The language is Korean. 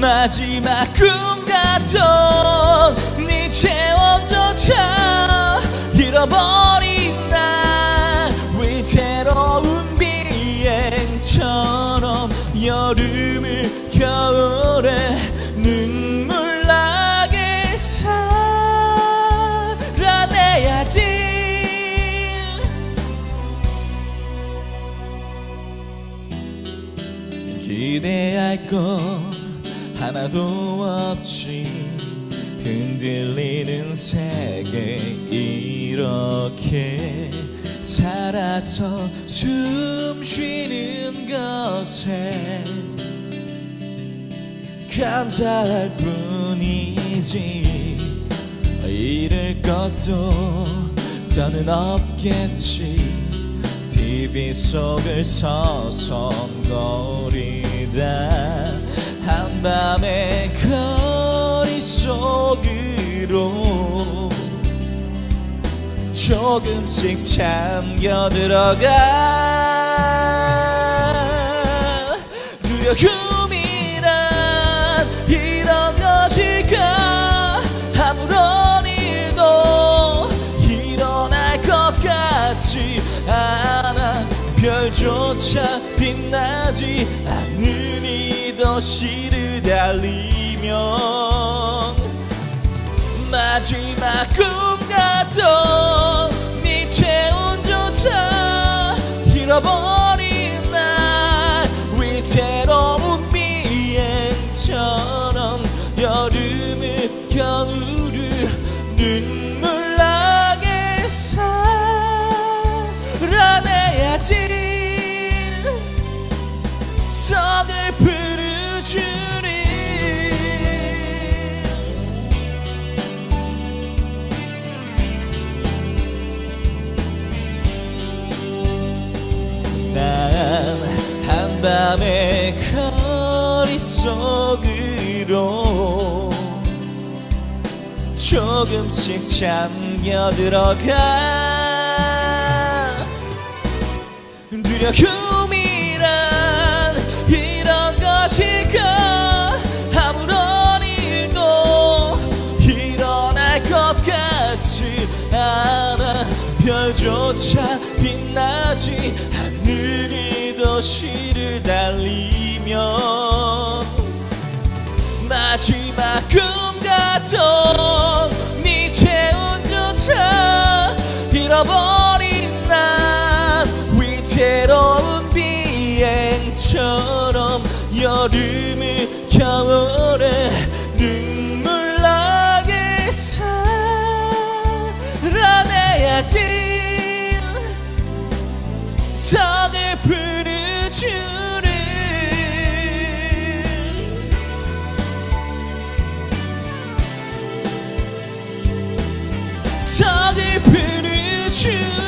마지막 꿈 같던 네 체온조차 잃어버린 날. 위태로운 비행처럼 여름을 겨울에 눈물 나게 살아내야지. 기대할 건 하나도 없지. 흔들리는 세계 이렇게 살아서 숨 쉬는 것에 감사할 뿐이지. 잃을 것도 더는 없겠지. TV 속을 서성거리다. 한 밤의 거리 속으로 조금씩 잠겨 들어가. 두려움이란 이런 것일까? 아무런 일도 일어날 것 같지 않아. 별조차 빛나지 않는 이 도시를 달리면 마지막 꿈 같던 네 체온조차 잃어버린 날 위태로운 비행처럼 여름을 겨울을 눈물 나게 살아내야지 서글픈 우주 밤의 거리 속으로 조금씩 잠겨 들어가 두려움이란 이런 것일까? 아무런 일도 일어날 것 같지 않아. 별조차 빛나지 이 도시를 달리면 마지막 꿈 같던 서글픈 우주.